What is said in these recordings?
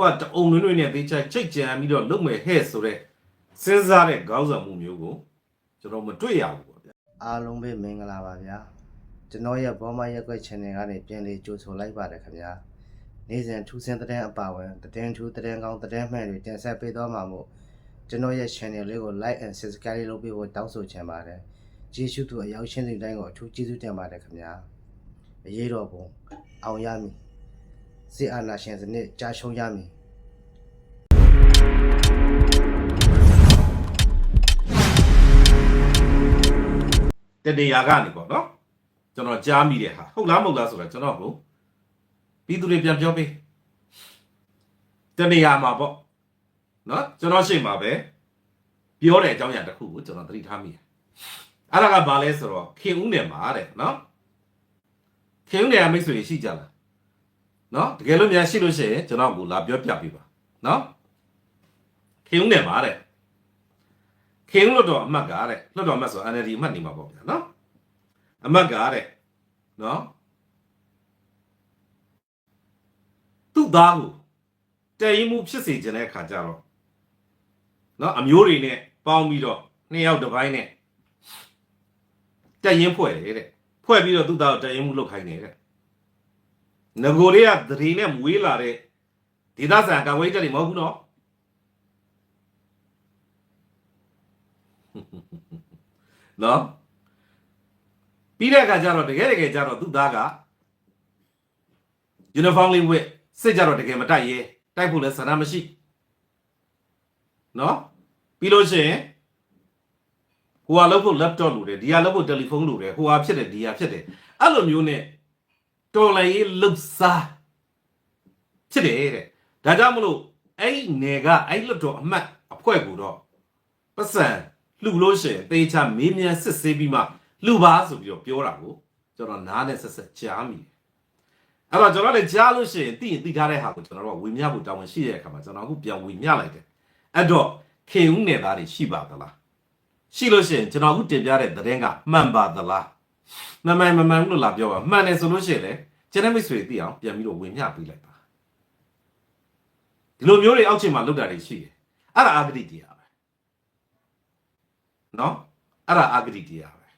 တို့ကတအုံနွေ့နွေ့နဲ့သေချာချိတ်ကြံပြီးတော့လုပ်မယ်ဟဲ့ဆိုတော့စဉ်းစားတဲ့ခေါင်းဆောင်မှုမျိုးကိုကျွန်တော်မတွေ့ရဘူးပေါ့ဗျာအားလုံးပဲမင်္ဂလာပါဗျာကျွန်တော်ရဲ့ဘောမရက်ွက် channel ကနေပြန်လေးကြိုဆိုလိုက်ပါတယ်ခင်ဗျာနေ့စဉ်ထူးဆန်းတဲ့အပါဝင်သတင်းထူးသတင်းကောင်းသတင်းမှန်တွေတင်ဆက်ပေးသွားမှာမို့ကျွန်တော်ရဲ့ channel လေးကို like and subscribe လုပ်ပေးဖို့တောင်းဆိုချင်ပါတယ်ကျေးဇူးတူအရောက်ရှင်းတဲ့တိုင်းကိုအထူးကျေးဇူးတင်ပါတယ်ခင်ဗျာအရေးတော်ပုံအောင်ရမည် စစ်အာဏာရှင်စနစ်ကြာရှုံးရမည်တတရာကနေပေါ့နော်ကျွန်တော်ကြားမိတဲ့ဟာဟုတ်လားမဟုတ်လားဆိုတာကျွန်တော်ကိုပြီးသူတွေပြန်ပြောပေးတနေရာမှာပေါ့နော်ကျွန်တော်ရှေ့မှာပဲပြောတဲ့အကြောင်းအရာတစ်ခုကိုကျွန်တော်သတိထားမိတယ်အဲ့ဒါကဘာလဲဆိုတော့ခင်ဦးနယ်မှာတဲ့နော်ခင်ဦးနယ်ကမိတ်ဆွေရှိကြလား နော်တကယ်လို့များရှိလို့ရှိရင်ကျွန်တော်ကိုလာပြောပြပေးပါနော်ခင်ဦးနယ်မှာတဲ့ခင်လွတ်တော်အမတ်ကတဲ့လွတ်တော်အမတ်ဆို NLD အမတ်နေမှာပေါ့ဗျာနော်အမတ်ကတဲ့နော်သူ့သားကိုတည်ရင်မှုဖြစ်စေခြင်းတဲ့အခါကျတော့နော်အမျိုးတွေနဲ့ပေါင်းပြီးတော့နှစ်ယောက်တစ်ပိုင်းနဲ့တည်ရင်ဖွဲ့တယ်တဲ့ဖွဲ့ပြီးတော့သူ့သားကိုတည်ရင်မှုလုပ်ခိုင်းတယ်တဲ့ ငကိုလေးကသတိနဲ့မွေးလာတဲ့ဒေသဆန်ကာဝေးတက်တွေမဟုတ်ဘူးနော်နော်ပြီးတဲ့အခါကျတော့တကယ်တကယ်ကျတော့သူ့သားကယူနီဖောင်းလေးဝတ်စစ်ကြတော့တကယ်မတိုက်ရဲတိုက်ဖို့လည်းဆန္ဒမရှိနော်ပြီးလို့ရှိရင်ဟိုဟာလုပ်ဖို့ laptop လိုတယ်ဒီဟာလုပ်ဖို့ telephone လိုတယ်ဟိုဟာဖြစ်တယ်ဒီဟာဖြစ်တယ်အဲ့လိုမျိုးနဲ့ တော်လည်းရေးလှုပ်စားဖြစ်တယ်တဲ့ဒါကြောင့်မလို့အဲ့ဒီနယ်ကအဲ့လွတ်တော်အမှတ်အဖွဲ့ကိုတော့ပတ်စံလှူလို့ရှိရင်တေချာမေးမြန်းစစ်ဆေးပြီးမှလှူပါဆိုပြီးတော့ပြောတာကိုကျွန်တော်နားနဲ့ဆက်ဆက်ကြားမိတယ်အဲ့တော့ကျွန်တော်လည်းကြားလို့ရှိရင်သိရင်သိထားတဲ့ဟာကိုကျွန်တော်တို့ကဝေမျှဖို့တောင်းဝင်ရှိတဲ့အခါမှာကျွန်တော်အခုပြန်ဝေမျှလိုက်တယ်အဲ့တော့ခင်ဦးနယ်သားတွေရှိပါသလားရှိလို့ရှိရင်ကျွန်တော်အခုတင်ပြတဲ့သတင်းကမှန်ပါသလား မမှန်မမှန်ဘူးလို့လာပြောပါမှန်တယ်ဆိုလို့ရှိရင်လည်းကျွန်တော်မိတ်ဆွေသိအောင်ပြန်ပြီးတော့ဝေမျှပေးလိုက်ပါဒီလိုမျိုးတွေအောက်ခြေမှာလောက်တာတွေရှိတယ်အဲ့ဒါအာဂတိတရားပဲနော်အဲ့ဒါအာဂတိတရားပဲ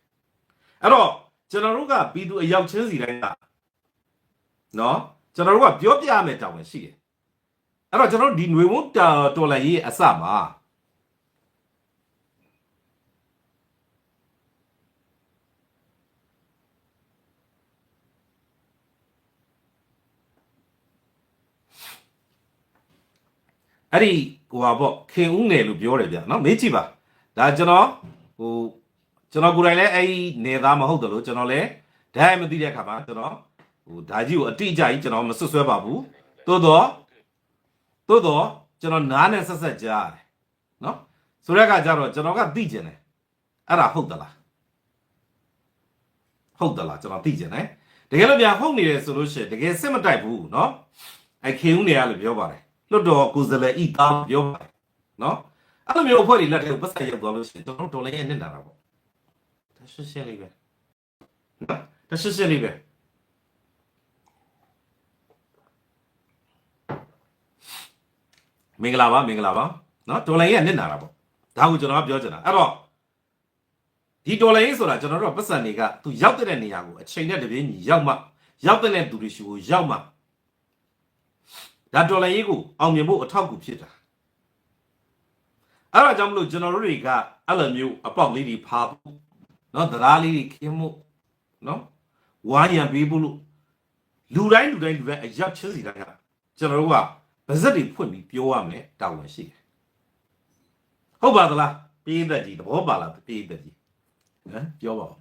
အဲ့တော့ကျွန်တော်တို့ကပြည်သူအရောက်ချင်းစီတိုင်းကနော်ကျွန်တော်တို့ကပြောပြရမယ်တောင်းဝင်ရှိတယ်အဲ့တော့ကျွန်တော်တို့ဒီຫນွေဝန်းတော်လာရေးအစမှာ အဲ့ဒီဟိုပါပေါ့ခင်ဦးနယ်လို့ပြောတယ်ဗျာနော်မေးကြည့်ပါဒါကျွန်တော်ဟိုကျွန်တော်ကိုယ်တိုင်လည်းအဲ့ဒီနေသားမဟုတ်တယ်လို့ကျွန်တော်လည်းဓာတ်မသိတဲ့အခါမှာကျွန်တော်ဟိုဓာကြီးကိုအတိအကျကြီးကျွန်တော်မဆွဆွဲပါဘူးသို့တော့သို့တော့ကျွန်တော်နားနဲ့ဆက်ဆက်ကြားရတယ်နော်ဆိုတဲ့အခါကျတော့ကျွန်တော်ကသိကျင်တယ်အဲ့ဒါဟုတ်သလားဟုတ်သလားကျွန်တော်သိကျင်တယ်တကယ်လို့များဟုတ်နေတယ်ဆိုလို့ရှိရင်တကယ်စစ်မတိုက်ဘူးနော်အဲ့ခင်ဦးနေရလို့ပြောပါတယ် လွတ်တော်ကိုယ်စားလှယ်ဤသားပြောပါတယ်နော်အဲ့လိုမျိုးအဖွဲ့တွေလက်ထဲကိုပတ်ဆက်ရောက်သွားလို့ရှိရင်ကျွန်တော်တို့ဒေါ်လာရဲ့နစ်နာတာပေါ့ဒါရှင်းရှင်းလေးပဲနော်ဒါရှင်းရှင်းလေးပဲမင်္ဂလာပါမင်္ဂလာပါနော်ဒေါ်လာရဲ့နစ်နာတာပေါ့ဒါကိုကျွန်တော်ကပြောချင်တာအဲ့တော့ဒီဒေါ်လာရေးဆိုတာကျွန်တော်တို့ကပတ်စံတွေကသူရောက်တဲ့နေရာကိုအချိန်နဲ့တပြေးညီရောက်မှရောက်တဲ့သူတွေရှိကိုရောက်မှ ဒါဒေါ်လာရေးကိုအောင်မြင်ဖို့အထောက်အကူဖြစ်တာအဲ့ဒါကြောင့်မလို့ကျွန်တော်တို့တွေကအဲ့လိုမျိုးအပေါက်လေးတွေဖားဖို့နော်တရားလေးတွေခင်းဖို့နော်ဝါရံပေးဖို့လို့လူတိုင်းလူတိုင်းလူတိုင်းအရောက်ချင်းစီတိုင်းကကျွန်တော်တို့ကပါဇက်တွေဖွင့်ပြီးပြောရမယ်တာဝန်ရှိတယ်ဟုတ်ပါသလားပြေးသက်ကြီးသဘောပါလားပြေးသက်ကြီးဟမ်ပြောပါဦး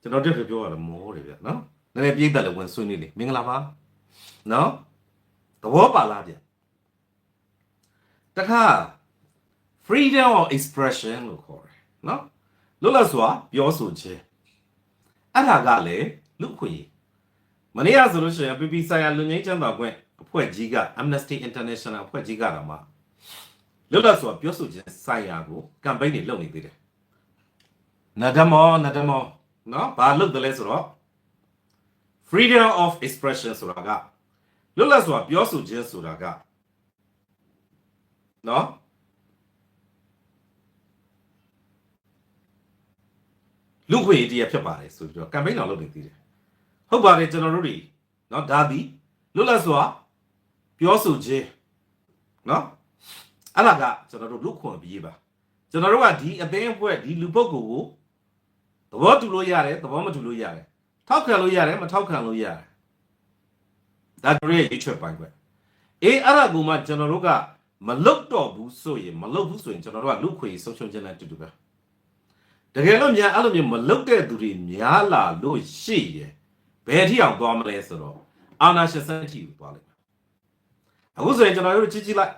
ကျွန်တော်တက်ပြောရတာမောတယ်ဗျနော်နည်းနည်းပြေးသက်လည်းဝင်ဆွေးနေလေမင်္ဂလာပါနော် သဘောပါလားဗျတခါ freedom of expression လို့ခေါ်တယ်နော်လွတ်လပ်စွာပြောဆိုခြင်းအဲ့ဒါကလေလူခွင့်မနေ့ကဆိုလို့ရှိရင် PP ဆိုင်ရာလူငင်းချမ်းသာခွင့်အဖွဲ့ကြီးက Amnesty International အဖွဲ့ကြီးကတော့မှလွတ်လပ်စွာပြောဆိုခြင်းဆိုင်ရာကို campaign တွေလုပ်နေသေးတယ်နဒမောနဒမောနော်ဘာလုပ်တယ်လဲဆိုတော့ freedom of expression ဆိုတာက လွတ်လပ်စွာပြောဆိုခြင်းဆိုတာကနော်လူခွေတည်းဖြစ်ပါတယ်ဆိုပြီးတော့ကမ်ပိန်းတော်လုပ်နေသေးတယ်ဟုတ်ပါတယ်ကျွန်တော်တို့တွေနော်ဒါသည်လွတ်လပ်စွာပြောဆိုခြင်းနော်အဲ့ဒါကကျွန်တော်တို့လူခွန်ပြေးပါကျွန်တော်တို့ကဒီအသိအဖွဲ့ဒီလူပုဂ္ဂိုလ်ကိုသဘောတူလို့ရတယ်သဘောမတူလို့ရတယ်ထောက်ခံလို့ရတယ်မထောက်ခံလို့ရတယ် ဒါတို့ရဲ့ရွေးချယ်ပိုင်းပဲအေးအဲ့ဒါကိုမှကျွန်တော်တို့ကမလုတ်တော့ဘူးဆိုရင်မလုတ်ဘူးဆိုရင်ကျွန်တော်တို့ကလူခွေဆုံးရှုံးခြင်းနဲ့တူတူပဲတကယ်လို့များအဲ့လိုမျိုးမလုတ်တဲ့သူတွေများလာလို့ရှိရင်ဘယ်ထိအောင်သွားမလဲဆိုတော့အာနာရှင်စံတီကိုသွားလိုက်မယ်အခုဆိုရင်ကျွန်တော်တို့ကြည့်ကြည့်လိုက်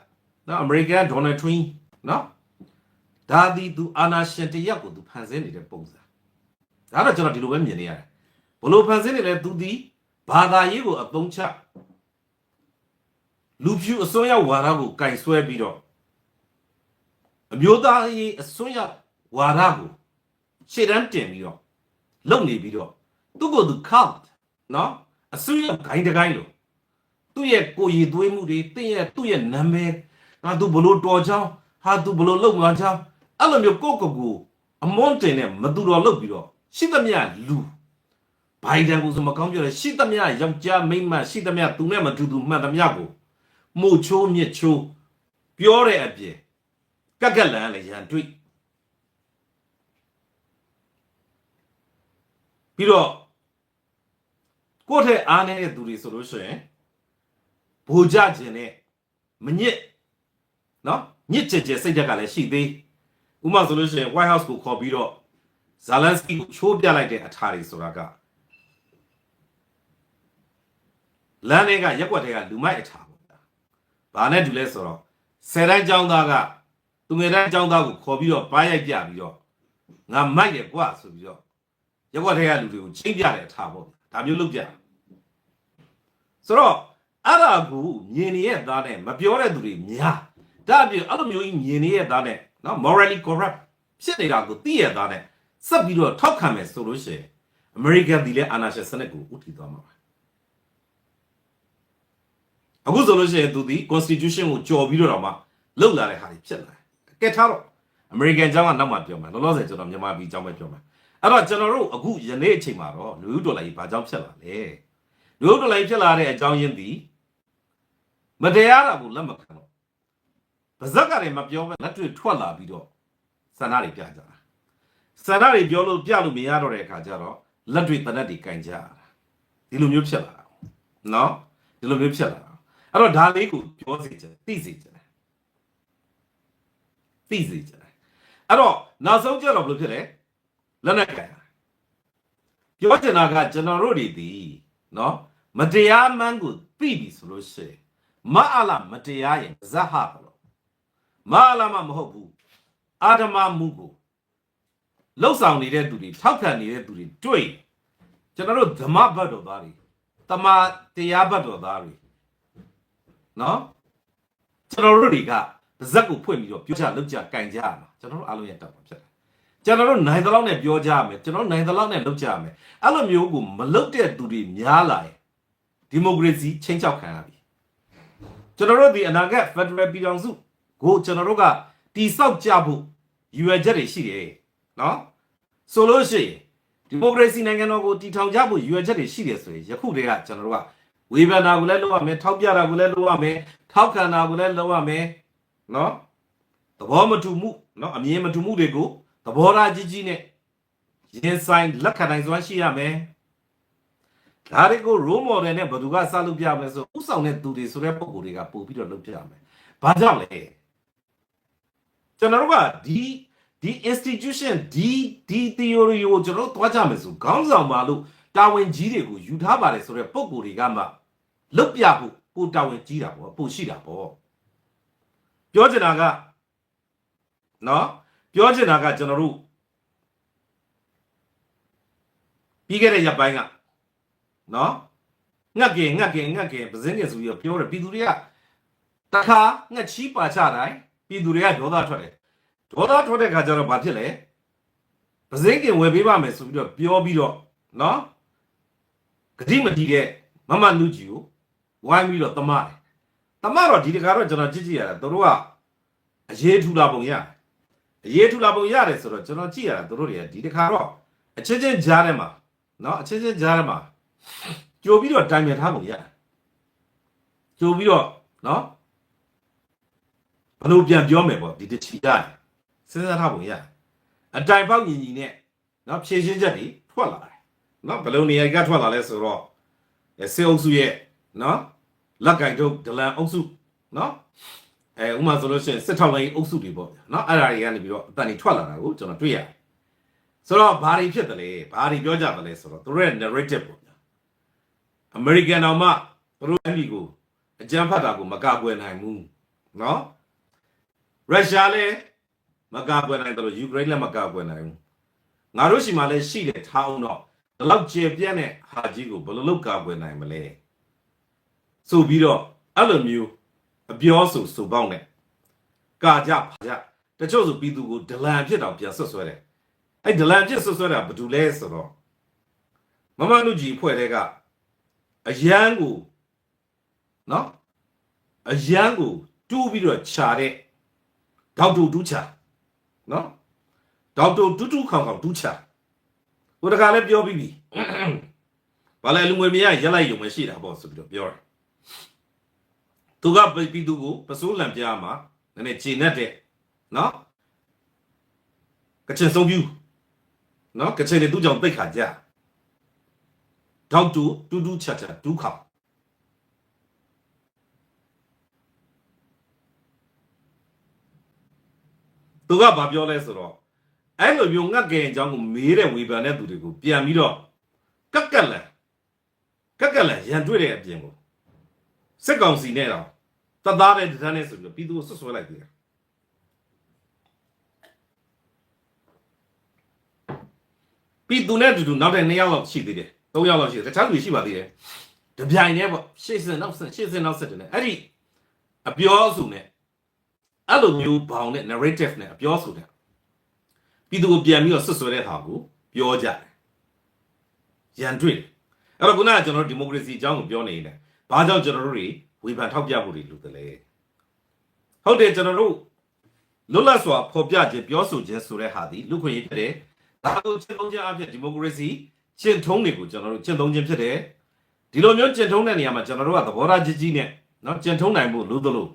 နော်အမေရိကန်ဒေါ်နယ်ထရင်းနော်ဒါဒီသူအာနာရှင်တရက်ကိုသူဖန်ဆင်းနေတဲ့ပုံစံဒါတော့ကျွန်တော်ဒီလိုပဲမြင်နေရတယ်ဘလို့ဖန်ဆင်းနေလဲသူဒီ ဘာသာရေးကိုအသုံးချလူဖြူအစွန်းရောက်ဝါဒကိုကင်ဆွဲပြီးတော့အမျိုးသားရေးအစွန်းရောက်ဝါဒကိုရှေ့တန်းတင်ပြီးတော့လုံနေပြီးတော့သူ့ကိုယ်သူ count နော်အစွန်းရောက်ဂိုင်းတကိုင်းလို့သူ့ရဲ့ကိုယ်ရည်သွေးမှုတွေတင့်ရဲ့သူ့ရဲ့နာမည်ဟာသူဘလို့တော်ချောင်းဟာသူဘလို့လုံမှန်းချောင်းအဲ့လိုမျိုးကိုယ့်ကိုယ်ကိုအမွန်တင်နဲ့မတူတော်လုပ်ပြီးတော့ရှိသမျှလူ ဘိုင်ဒန်ကိုဆိုမကောင်းပြောတယ်ရှိသမျှယောက်ျားမိန်းမရှိသမျှသူနဲ့မတူတူမှန်သမျှကိုမို့ချိုးမြစ်ချိုးပြောတဲ့အပြင်ကက်ကက်လန်လည်းရန်တွေ့ပြီးတော့ကိုယ့်ထက်အားနေတဲ့သူတွေဆိုလို့ရှိရင်ဘူကြခြင်းနဲ့မညစ်နော်ညစ်ကြကြစိတ်ဓာတ်ကလည်းရှိသေးဥပမာဆိုလို့ရှိရင် White House ကိုခေါ်ပြီးတော့ဇာလန်စကီကိုချိုးပြလိုက်တဲ့အထာတွေဆိုတာက လမ်းတွေကရက်ွက်တွေကလူမိုက်အထာပေါ့ဗျာ။ဘာနဲ့တူလဲဆိုတော့ဆယ်တန်းចောင်းသားကသူငယ်တန်းចောင်းသားကိုခေါ်ပြီးတော့ပါးရိုက်ပြပြီးတော့ငါမိုက်တယ်ကွာဆိုပြီးတော့ရက်ွက်တွေကလူတွေကိုချင်းပြတဲ့အထာပေါ့။ဒါမျိုးလုပ်ပြတယ်။ဆိုတော့အဲ့ဒါကိုမြင်နေရသားနဲ့မပြောတဲ့သူတွေများဒါအပြင်အဲ့လိုမျိုးကြီးမြင်နေရသားနဲ့နော် morally corrupt ဖြစ်နေတာကိုသိရသားနဲ့စက်ပြီးတော့ထောက်ခံမယ်ဆိုလို့ရှိရင် American ဒီလဲအာနာရှင်စနစ်ကိုဥတီသွားမှာပါ အခုဆိုလို့ရှိရင်သူဒီ constitution ကိုကြော်ပြီးတော့တော့မှလှုပ်လာတဲ့ဟာတွေဖြစ်လာတယ်ကဲထားတော့ American ကျောင်းကနောက်မှပြောမှာလောလောဆယ်ကျွန်တော်မြန်မာပြည်ကျောင်းပဲပြောမှာအဲ့တော့ကျွန်တော်တို့အခုယနေ့အချိန်မှာတော့လူဦးဒေါ်လာကြီးဘာကြောင့်ဖြစ်လာလဲလူဦးဒေါ်လာကြီးဖြစ်လာတဲ့အကြောင်းရင်းဒီမတရားတာကိုလက်မခံတော့ပါဇက်ကလည်းမပြောဘဲလက်တွေ့ထွက်လာပြီးတော့စန္ဒတွေပြကြတာစန္ဒတွေပြောလို့ပြလို့မရတော့တဲ့အခါကျတော့လက်တွေတနက်တွေကင်ကြရတာဒီလိုမျိုးဖြစ်လာတာနော်ဒီလိုမျိုးဖြစ်လာတာ အဲ့တော့ဒါလေးကိုပြောစီချင်သိစီချင်တယ်သိစီချင်တယ်အဲ့တော့နောက်ဆုံးကျတော့ဘယ်လိုဖြစ်လဲလက်နဲ့ကန်ပြောချင်တာကကျွန်တော်တို့တွေဒီနော်မတရားမှန်းကိုသိပြီဆိုလို့ရှိရင်မအလာမတရားရင်ဇတ်ဟာတော့မအလာမမဟုတ်ဘူးအာဓမမှုကိုလှုပ်ဆောင်နေတဲ့သူတွေထောက်ခံနေတဲ့သူတွေတွေ့ကျွန်တော်တို့ဓမ္မဘတ်တော်သားတွေတမတရားဘတ်တော်သားတွေ နော်ကျွန်တော်တို့တွေကပါဇက်ကိုဖွင့်ပြီးတော့ပြောကြလုပ်ကြကင်ကြရမှာကျွန်တော်တို့အားလုံးရဲ့တောက်ပါဖြစ်တယ်ကျွန်တော်တို့နိုင်သလောက်နဲ့ပြောကြရမယ်ကျွန်တော်နိုင်သလောက်နဲ့လုပ်ကြရမယ်အဲ့လိုမျိုးကိုမလုပ်တဲ့သူတွေများလာရင်ဒီမိုကရေစီချင်းချောက်ခံရပြီကျွန်တော်တို့ဒီအနာဂတ်ဖက်ဒရယ်ပြည်ထောင်စုကိုကျွန်တော်တို့ကတိဆောက်ကြဖို့ရွယ်ချက်တွေရှိတယ်နော်ဆိုလို့ရှိရင်ဒီမိုကရေစီနိုင်ငံတော်ကိုတည်ထောင်ကြဖို့ရွယ်ချက်တွေရှိတယ်ဆိုရင်ယခုတည်းကကျွန်တော်တို့က ဝေဖန်တာကိုလည်းလုပ်ရမယ်ထောက်ပြတာကိုလည်းလုပ်ရမယ်ထောက်ခံတာကိုလည်းလုပ်ရမယ်နော်သဘောမတူမှုနော်အမြင်မတူမှုတွေကိုသဘောထားကြီးကြီးနဲ့ရင်ဆိုင်လက်ခံနိုင်စွမ်းရှိရမယ်ဒါတွေကို role model နဲ့ဘယ်သူကစလုပ်ပြမလဲဆိုဥဆောင်တဲ့သူတွေဆိုတဲ့ပုံကိုယ်တွေကပို့ပြီးတော့လုပ်ပြရမယ်ဘာကြောင့်လဲကျွန်တော်တို့ကဒီဒီ institution ဒီဒီ theory ကိုကျွန်တော်တို့သွားကြမယ်ဆိုခေါင်းဆောင်ပါလို့တာဝန်ကြီးတွေကိုယူထားပါတယ်ဆိုတဲ့ပုံကိုယ်တွေကမှ လုတ်ပြဖို့ပိုတာဝန်ကြီးတာပေါ့ပိုရှိတာပေါ့ပြောချင်တာကနော်ပြောချင်တာကကျွန်တော်တို့ပြီးခဲ့တဲ့ရက်ပိုင်းကနော်ငှက်ကင်ငှက်ကင်ငှက်ကင်ပဇင်းကင်ဆိုပြီးတော့ပြောတယ်ပြည်သူတွေကတခါငှက်ချီးပါချတိုင်းပြည်သူတွေကဒေါသထွက်တယ်ဒေါသထွက်တဲ့ခါကျတော့ဘာဖြစ်လဲပဇင်းကင်ဝယ်ပေးပါမယ်ဆိုပြီးတော့ပြောပြီးတော့နော်ဂတိမတီးတဲ့မမနုကြီးကို ဝိုင်းပြီးတော့တမတယ်တမတော့ဒီတခါတော့ကျွန်တော်ကြည့်ကြည့်ရတာတို့ကအရေးထူလာပုံရတယ်အရေးထူလာပုံရတယ်ဆိုတော့ကျွန်တော်ကြည့်ရတာတို့တွေကဒီတစ်ခါတော့အချင်းချင်းကြားထဲမှာနော်အချင်းချင်းကြားထဲမှာကြိုပြီးတော့တိုင်ပြန်ထားပုံရတယ်ကြိုပြီးတော့နော်ဘယ်လိုပြန်ပြောမယ်ပေါ့ဒီတစ်ချီရတယ်စဉ်းစားထားပုံရတယ်အတိုင်ပေါက်ညီညီနဲ့နော်ဖြည့်ရှင်းချက်တွေထွက်လာတယ်နော်ဘယ်လိုနေရာကထွက်လာလဲဆိုတော့စေအုပ်စုရဲ့နော် လက်ကင်ထုတ်ဒလန်အုပ်စုနော်အဲဥမာဆိုလို့ရှိရင်စစ်ထောက်လိုင်းအုပ်စုတွေပေါ့နော်အဲ့ဒါတွေကနေပြီးတော့အတန်တွေထွက်လာတာကိုကျွန်တော်တွေ့ရတယ်ဆိုတော့ဘာတွေဖြစ်တယ်လဲဘာတွေပြောကြတယ်လဲဆိုတော့သူတို့ရဲ့ narrative ပေါ့ဗျာ American တော်မှသူတို့အဲ့ဒီကိုအကြမ်းဖက်တာကိုမကာကွယ်နိုင်ဘူးနော်ရုရှားလည်းမကာကွယ်နိုင်တယ်လို့ယူကရိန်းလည်းမကာကွယ်နိုင်ဘူးငါတို့ရှိမှလည်းရှိတယ်ထားအောင်တော့ဒီလောက်ကျေပြန့်တဲ့ဟာကြီးကိုဘယ်လိုလုပ်ကာကွယ်နိုင်မလဲ ဆိုပြီးတော့အဲ့လိုမျိုးအပြောဆိုဆိုပေါက်နဲ့ကာကြဖာကြတချို့ဆိုပြည်သူကိုဒလန်ဖြစ်တော့ပြန်ဆွတ်ဆွဲတယ်အဲ့ဒလန်ဖြစ်ဆွတ်ဆွဲတာဘာတူလဲဆိုတော့မမနုကြီးအဖွဲ့တဲကအရန်ကိုနော်အရန်ကိုတူးပြီးတော့ခြာတဲ့ဒေါက်တူတူးခြာနော်ဒေါက်တူတူတူခေါင်ခေါင်တူးခြာဟိုတခါလည်းပြောပြီးပြီဘာလဲလူငွေမရရက်လိုက်ရုံပဲရှိတာပေါ့ဆိုပြီးတော့ပြောတယ် သူကပြည်သူကိုပစိုးလံပြားမှာနည်းနည်းခြေနဲ့တဲ့နော်ကချင်ဆုံးပြူနော်ကချင်တွေသူ့ကြောင့်တိတ်ခါကြဒေါက်တူတူတူချာချာဒူးခေါသူကဘာပြောလဲဆိုတော့အဲ့လိုမျိုးငတ်ကင်အကြောင်းကိုမေးတဲ့ဝေဖန်တဲ့သူတွေကိုပြန်ပြီးတော့ကက်ကက်လန်ကက်ကက်လန်ရန်တွေ့တဲ့အပြင်ကိုစစ်ကောင်စီနဲ့တော့ တသားတဲ့တန်းနဲ့ဆိုပြီးတော့ပြည်သူကိုဆွဆွဲလိုက်သေးတယ်ပြည်သူနဲ့အတူတူနောက်တဲ့2ယောက်လောက်ရှိသေးတယ်3ယောက်လောက်ရှိတယ်တခြားလူရှိပါသေးတယ်တပြိုင်တည်းပေါ့ရှေ့စင်နောက်စင်ရှေ့စင်နောက်ဆက်တယ်နဲ့အဲ့ဒီအပြောအဆိုနဲ့အဲ့လိုမျိုးဘောင်နဲ့ narrative နဲ့အပြောအဆိုနဲ့ပြည်သူကိုပြန်ပြီးတော့ဆွဆွဲတဲ့ဟာကိုပြောကြတယ်ရန်တွေ့တယ်အဲ့တော့ခုနကကျွန်တော်တို့ဒီမိုကရေစီအကြောင်းကိုပြောနေတယ်ဘာကြောင့်ကျွန်တော်တို့တွေ ဝေဖန်ထောက်ပြဖို့တွေလုပ်တယ်လဲဟုတ်တယ်ကျွန်တော်တို့လွတ်လပ်စွာဖော်ပြခြင်းပြောဆိုခြင်းဆိုတဲ့ဟာဒီလူခွင့်ရေးဖြစ်တယ်ဒါကိုကျင့်သုံးခြင်းအဖြစ်ဒီမိုကရေစီကျင့်ထုံးတွေကိုကျွန်တော်တို့ကျင့်သုံးခြင်းဖြစ်တယ်ဒီလိုမျိုးကျင့်ထုံးတဲ့နေရာမှာကျွန်တော်တို့ကသဘောထားကြီးကြီးနဲ့เนาะကျင့်ထုံးနိုင်ဖို့လိုသလို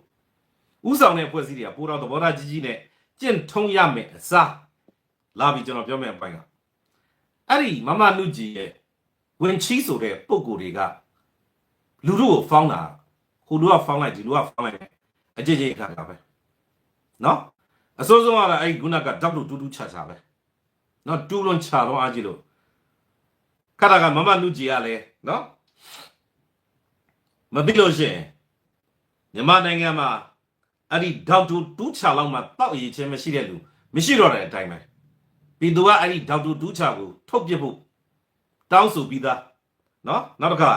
ဥဆောင်တဲ့အဖွဲ့အစည်းတွေကပိုတော့သဘောထားကြီးကြီးနဲ့ကျင့်ထုံးရမယ်အစားလာပြီးကျွန်တော်ပြောမယ့်အပိုင်းကအဲ့ဒီမမနုကြီးရဲ့ဝင်ချီဆိုတဲ့ပုံကိုယ်တွေက လူတို့ကိုဖောင်းတာ ဟိုလူကဖောင်းလိုက်ဒီလူကဖောင်းလိုက်အကြိတ်ကြိတ်ခါခါပဲနော်အစိုးဆုံးကတော့အဲ့ဒီခုနကဓာတ်လို့တူးတူးချာချာပဲနော်တူးလွန်ချာတော့အားကြီးလို့ခါတာကမမလူကြီးကလည်းနော်မသိလို့ရှရင်မြန်မာနိုင်ငံမှာအဲ့ဒီဓာတ်တူတူးချာလောက်မှတောက်ရည်ချင်းမရှိတဲ့လူမရှိတော့တဲ့အတိုင်းပဲပြည်သူကအဲ့ဒီဓာတ်တူတူးချာကိုထုတ်ပြဖို့တောင်းဆိုပြီးသားနော်နောက်တစ်ခါ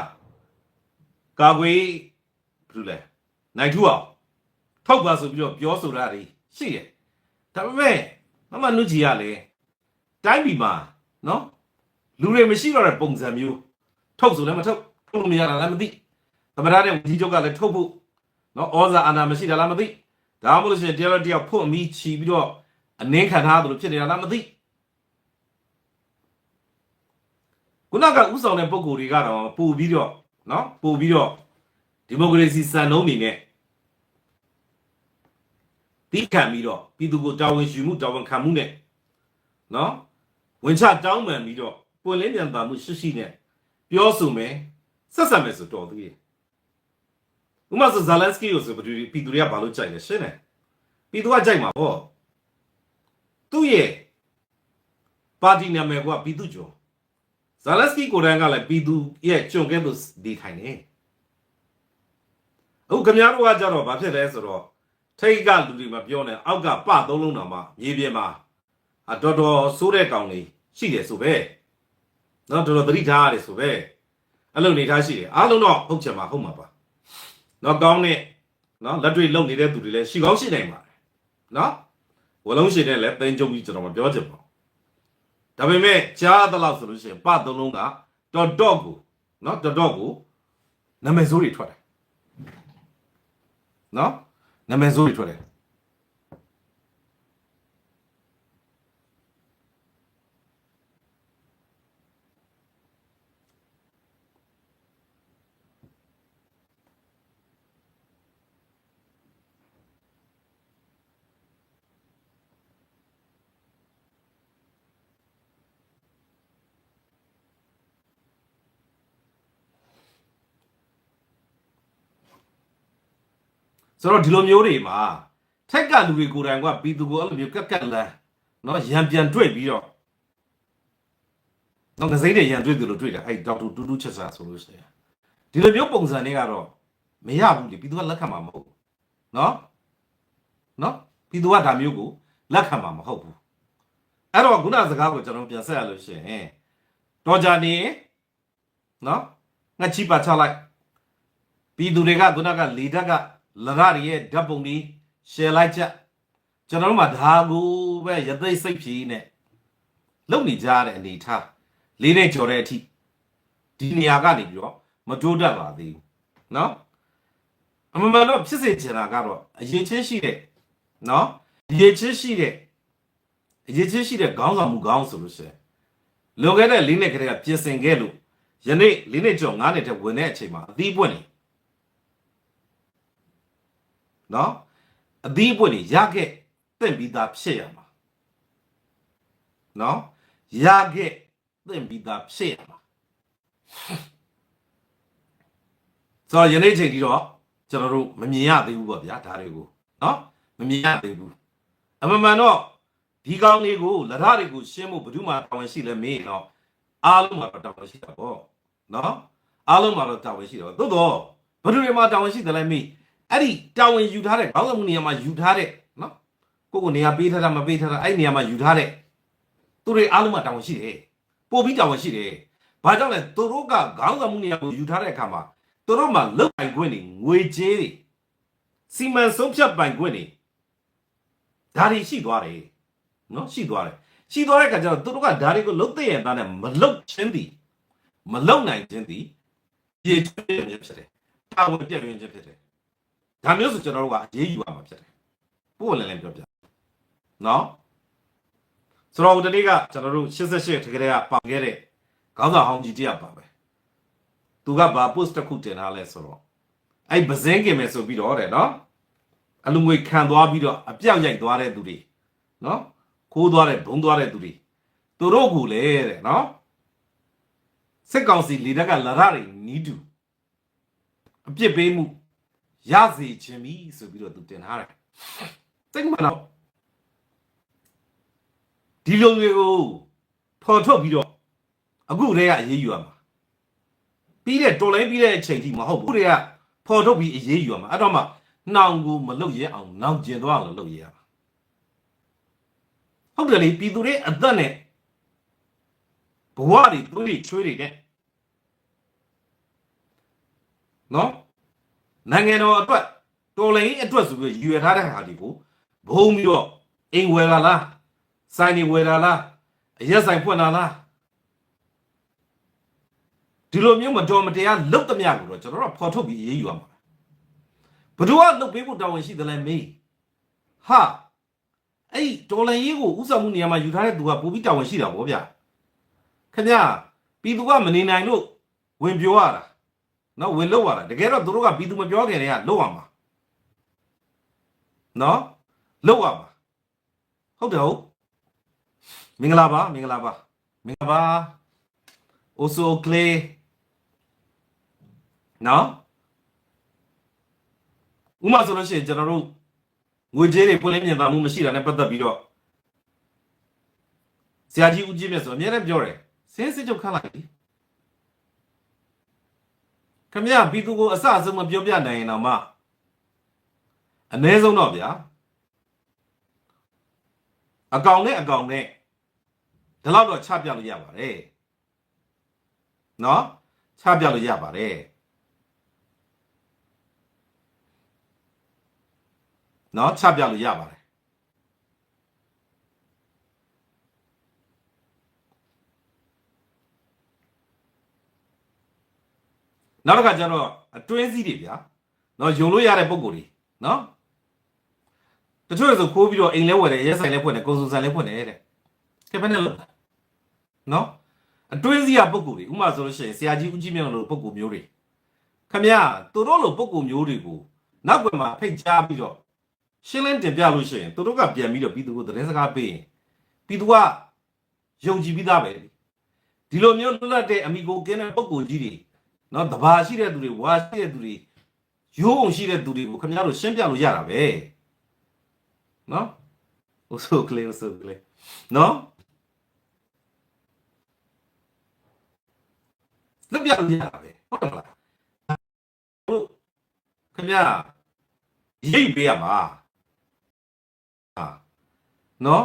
ကာကွယ် ဘယ်လိုလဲနိုင်ထူအောင်ထောက်ပါဆိုပြီးတော့ပြောဆိုတာတွေရှိတယ်ဒါပေမဲ့မမနုကြီးကလည်းတိုင်းပြည်မှာနော်လူတွေမရှိတော့တဲ့ပုံစံမျိုးထုတ်ဆိုလည်းမထုတ်ထုတ်လို့မရတာလည်းမသိသမရတဲ့ဒီချုပ်ကလည်းထုတ်ဖို့နော်ဩဇာအာဏာမရှိတာလားမသိဒါမှမဟုတ်လို့ရှိရင်တရားတော်တရားဖို့အမိချီပြီးတော့အနှင်းခံထားသလိုဖြစ်နေတာလားမသိခုနကဥဆောင်တဲ့ပုံကိုယ်တွေကတော့ပို့ပြီးတော့နော်ပို့ပြီးတော့ ဒီမိုကရေစီစံနှုန်းတွေနဲ့တီးခံပြီးတော့ပြည်သူကိုတာဝန်ယူမှုတာဝန်ခံမှုနဲ့နော်ဝင်ချတောင်းပန်ပြီးတော့ပွင့်လင်းပြန်ပါမှုရှိရှိနဲ့ပြောဆိုမယ်ဆက်ဆက်မယ်ဆိုတော်သေးတယ်ဥမာဆိုဇာလန်စကီကိုဆိုပြည်သူပြည်သူတွေကဘာလို့ကြိုက်လဲရှင်းတယ်ပြည်သူကကြိုက်မှာပေါ့သူ့ရဲ့ပါတီနာမည်ကပြည်သူကျော်ဇာလန်စကီကိုယ်တိုင်ကလည်းပြည်သူရဲ့ကြုံကဲလို့ဒီထိုင်နေ အခုခင်ဗျားတို့ကကြတော့ဘာဖြစ်လဲဆိုတော့ထိတ်ကလူတွေမပြောနဲ့အောက်ကပသုံးလုံးတောင်မှမြေပြင်မှာအတော်တော်ဆိုးတဲ့ကောင်လေးရှိတယ်ဆိုပဲနော်တော်တော်သတိထားရတယ်ဆိုပဲအဲ့လိုနေထားရှိတယ်အားလုံးတော့ဟုတ်ချင်မှာဟုတ်မှာပါနော်ကောင်းတဲ့နော်လက်တွေ့လုံနေတဲ့သူတွေလည်းရှိကောင်းရှိနိုင်ပါတယ်နော်ဝလုံးရှိတဲ့လည်းတင်ကြုံပြီးကျွန်တော်မပြောချင်ပါဘူးဒါပေမဲ့ကြားသလောက်ဆိုလို့ရှိရင်ပသုံးလုံးကတော်တော့ကိုနော်တော်တော့ကိုနာမည်ဆိုးတွေထွက်တယ် နော်နာမည်ဆိုးတွေထွက်တယ် ဆိုတော့ဒီလိုမျိုးတွေမှာထက်ကလူတွေကိုယ်တိုင်ကပြည်သူကိုအဲ့လိုမျိုးကက်ကက်လန်းနော်ရံပြန်တွေ့ပြီးတော့တော့ကစိမ့်တွေရံတွေ့တယ်လို့တွေ့တယ်အဲ့ဒေါက်တာတူတူချက်စာဆိုလို့ရှိရင်ဒီလိုမျိုးပုံစံတွေကတော့မရဘူးလေပြည်သူကလက်ခံမှာမဟုတ်ဘူးနော်နော်ပြည်သူကဒါမျိုးကိုလက်ခံမှာမဟုတ်ဘူးအဲ့တော့ခုနစကားကိုကျွန်တော်ပြန်ဆက်ရလို့ရှိရင်တော်ကြနေနော်ငါချိပါချလိုက်ပြည်သူတွေကခုနကလေဓာတ်က လရရရဲ့ဓာတ်ပုံကြီးရှယ်လိုက်ချက်ကျွန်တော်တို့မှဒါကိုပဲရသိစိတ်ဖြီးနဲ့လုံနေကြတဲ့အနေထားလေးနဲ့ကြော်တဲ့အထိဒီနေရာကနေပြီးတော့မတိုးတက်ပါသေးဘူးเนาะအမှန်မှန်တော့ဖြစ်စေချင်တာကတော့အရေးချင်းရှိတဲ့เนาะအရေးချင်းရှိတဲ့အရေးချင်းရှိတဲ့ခေါင်းဆောင်မှုခေါင်းဆိုလို့ရှိရင်လွန်ခဲ့တဲ့လေးနှစ်ခရက်ပြင်ဆင်ခဲ့လို့ယနေ့လေးနှစ်ကျော်၅နှစ်ထဲဝင်တဲ့အချိန်မှာအသီးပွင့်နေ နော်အသီးအပွင့်တွေရခဲ့တင့်ပြီးသားဖြစ်ရမှာနော်ရခဲ့တင့်ပြီးသားဖြစ်ရမှာဆိုတော့ယနေ့ချိန်ကြီးတော့ကျွန်တော်တို့မမြင်ရသေးဘူးပေါ့ဗျာဒါတွေကိုနော်မမြင်ရသေးဘူးအမှန်မှန်တော့ဒီကောင်းလေးကိုလက်ထတွေကိုရှင်းဖို့ဘယ်သူမှတာဝန်ရှိလဲမင်းတော့အားလုံးမှာတော့တာဝန်ရှိတာပေါ့နော်အားလုံးမှာတော့တာဝန်ရှိတော့သို့တော့ဘယ်သူတွေမှာတာဝန်ရှိတယ်လဲမင်း အဲ့ဒီတာဝန်ယူထားတဲ့ခေါင်းဆောင်မှုနေရာမှာယူထားတဲ့နော်ကိုယ့်ကိုနေရာပေးထားတာမပေးထားတာအဲ့ဒီနေရာမှာယူထားတဲ့သူတွေအားလုံးမှာတာဝန်ရှိတယ်ပို့ပြီးတာဝန်ရှိတယ်ဘာကြောင့်လဲသူတို့ကခေါင်းဆောင်မှုနေရာကိုယူထားတဲ့အခါမှာသူတို့မှာလုတ်ပိုင်ခွင့်တွေငွေကြေးတွေစီမံဆုံးဖြတ်ပိုင်ခွင့်တွေဒါတွေရှိသွားတယ်နော်ရှိသွားတယ်ရှိသွားတဲ့ခါကျတော့သူတို့ကဓာတ်တွေကိုလုတ်တဲ့ရတဲ့နဲ့မလုတ်ချင်းသည်မလုတ်နိုင်ခြင်းသည်ရေချွေးခြင်းဖြစ်တယ်တာဝန်ပြည့်ရင်ခြင်းဖြစ်တယ် ဒါမျိုးဆိုကျွန်တော်တို့ကအရေးယူရမှာဖြစ်တယ်ပို့လည်းလည်းပြောပြနော်ဆိုတော့ဒီနေ့ကကျွန်တော်တို့88တကယ်ကပေါင်ခဲ့တဲ့ခေါင်းဆောင်ဟောင်းကြီးတယောက်ပါပဲသူကဘာ post တစ်ခုတင်ထားလဲဆိုတော့အဲ့ဗဇင်းကင်မယ်ဆိုပြီးတော့တဲ့နော်အလူငွေခံသွားပြီးတော့အပြောက်ရိုက်သွားတဲ့သူတွေနော်ခိုးသွားတဲ့ဘုံသွားတဲ့သူတွေသူတို့ကလည်းတဲ့နော်စစ်ကောင်စီလေတက်ကလာရတွေနီးတူအပြစ်ပေးမှု ရစေခြင်းပြီဆိုပြီးတော့သူတင်ထားတယ်သိမှန်တော့ဒီလိုတွေကိုဖော်ထုတ်ပြီးတော့အခုတည်းကအရေးယူရမှာပြီးတဲ့တော်လိုင်းပြီးတဲ့အချိန်ထိမဟုတ်ဘူးတည်းကဖော်ထုတ်ပြီးအရေးယူရမှာအဲ့တော့မှနှောင်ကိုမလုတ်ရဲအောင်နှောင်ကျင်သွားအောင်လုပ်ရရမှာဟုတ်တယ်လေပြည်သူတွေအသက်နဲ့ဘဝတွေသူတွေချွေးတွေနဲ့နော် နိုင်ငံတော်အတွက်တော်လိုင်းအတွက်ဆိုပြီးရွယ်ထားတဲ့ဟာတွေကိုဘုံပြီးတော့အိမ်ဝယ်လာလားစိုင်းနေဝယ်လာလားအရက်ဆိုင်ဖွင့်လာလားဒီလိုမျိုးမတော်မတရားလုတ်တမျှကိုတော့ကျွန်တော်တို့ဖော်ထုတ်ပြီးအေးအေးယူရမှာဘယ်သူကလုတ်ပေးဖို့တာဝန်ရှိတယ်လဲမေးဟာအဲ့ဒီဒေါ်လာရေးကိုဥဆောင်မှုနေရာမှာယူထားတဲ့သူကပိုပြီးတာဝန်ရှိတာဗောဗျာခင်ဗျာပြည်သူကမနေနိုင်လို့ဝင်ပြောရတာ နော်ဝင်လို့ရတာတကယ်တော့သူတို့ကပြည်သူမပြောခင်တည်းကလို့ရမှာနော်လို့ရမှာဟုတ်တယ်ဟုတ်မင်္ဂလာပါမင်္ဂလာပါမင်္ဂလာပါအိုဆိုကလေးနော်ဥမာဆိုလို့ရှိရင်ကျွန်တော်တို့ငွေကြေးတွေပွင့်လင်းမြင်သာမှုမရှိတာနဲ့ပတ်သက်ပြီးတော့ဆရာကြီးဦးကြီးမြတ်ဆိုအများနဲ့ပြောတယ်စင်းစစ်ချုပ်ခန့်လိုက်ပြီ ခမရပြည်သူကိုအဆအဆုံးမပြောပြနိုင်ရင်တော့မှအ ਨੇ ဆုံးတော့ဗျာအကောင်နဲ့အကောင်နဲ့ဒီလောက်တော့ချပြလို့ရပါတယ်နော်ချပြလို့ရပါတယ်နော်ချပြလို့ရပါတယ် နောက်တစ်ခါကျတော့အတွင်းစီးတွေဗျာနော်ယုံလို့ရတဲ့ပုံကိုယ်တွေနော်တချို့ဆိုခိုးပြီးတော့အိမ်လဲဝယ်တယ်ရက်ဆိုင်လဲဖွင့်တယ်ကုန်စုံဆိုင်လဲဖွင့်တယ်တဲ့ကဲဘယ်နဲ့လုပ်နော်အတွင်းစီးကပုံကိုယ်တွေဥမာဆိုလို့ရှိရင်ဆရာကြီးဦးကြီးမြတ်လိုပုံကိုယ်မျိုးတွေခမရသူတို့လိုပုံကိုယ်မျိုးတွေကိုနောက်ွယ်မှာဖိတ်ကြားပြီးတော့ရှင်းလင်းတင်ပြလို့ရှိရင်သူတို့ကပြန်ပြီးတော့ပြည်သူကိုသတင်းစကားပေးရင်ပြည်သူကယုံကြည်ပြီးသားပဲဒီလိုမျိုးလွတ်လပ်တဲ့အမိကိုကင်းတဲ့ပုံကိုယ်ကြီးတွေ နော်တဘာရှိတဲ့သူတွေဝါရှိတဲ့သူတွေရိုးအောင်ရှိတဲ့သူတွေကိုခင်ဗျားတို့ရှင်းပြလို့ရတာပဲနော်ဟိုဆိုကလေးဟိုဆိုကလေးနော်လက်ပြလို့ရတာပဲဟုတ်တယ်မလားဟုတ်ခင်ဗျာရိတ်ပေးရမှာဟာနော်